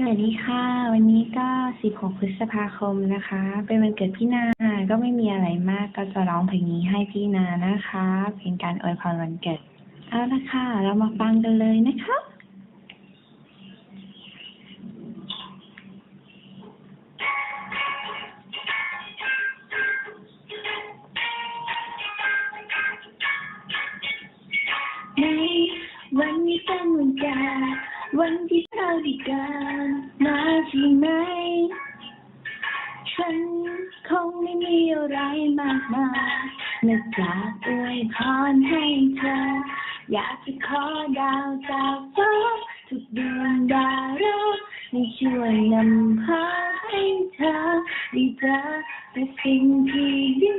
สวัสดีค่ะ วันนี้ก็ 16 พฤษภาคมนะคะ เป็นวันเกิดพี่นา ก็ไม่มีอะไรมาก ก็จะร้องเพลงนี้ให้พี่นานะคะ เป็นการอวยพรวันเกิด เอาละค่ะ เรามาฟังกันเลยนะคะในวันนี้เป็นวันเกิด วันที่เราได้กิดมาใช่ไหม ฉันคงไม่มีอะไรมากมายนอกจากอวยพรให้เธอ อยากจะขอดาวจากฟ้าทุกดวงดาวให้ช่วยนำพาให้เธอได้เจอแต่สิ่งที่ดี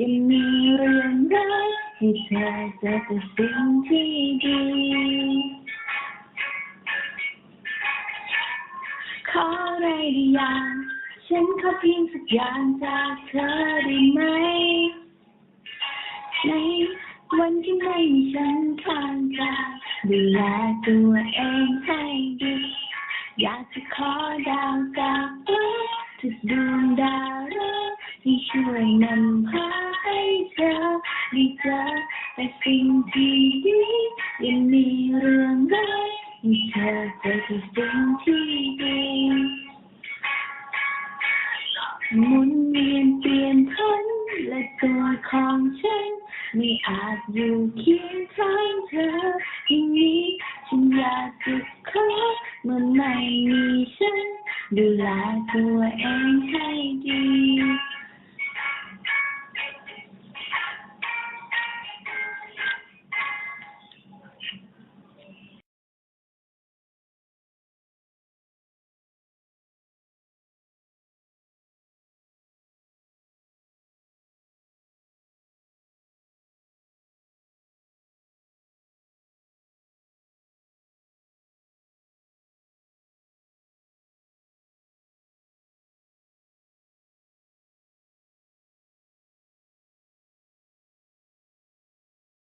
ยังมีเรื่องราวให้เธอเจอแต่สิ่งที่ดี ขออะไรได้อย่างฉันขอเพียงสักอย่างจากเธอได้ไหม ในวันที่ไม่มีฉันข้างกายดูแลตัวเองให้ดี อยากจะขอดาวจากฟ้าทุกดวงดาวที่ช่วยนำพาให้เธอได้เจอแต่สิ่งที่ดียังมีเรื่องร้ายให้เธอเจอแต่สิ่งที่ดี ตัวของฉัน ไม่อาจอยู่เคียงข้างเธอที่นี้ฉันอยากจะขอเมื่อไม่มีฉัน ดูแลตัวเองให้ดี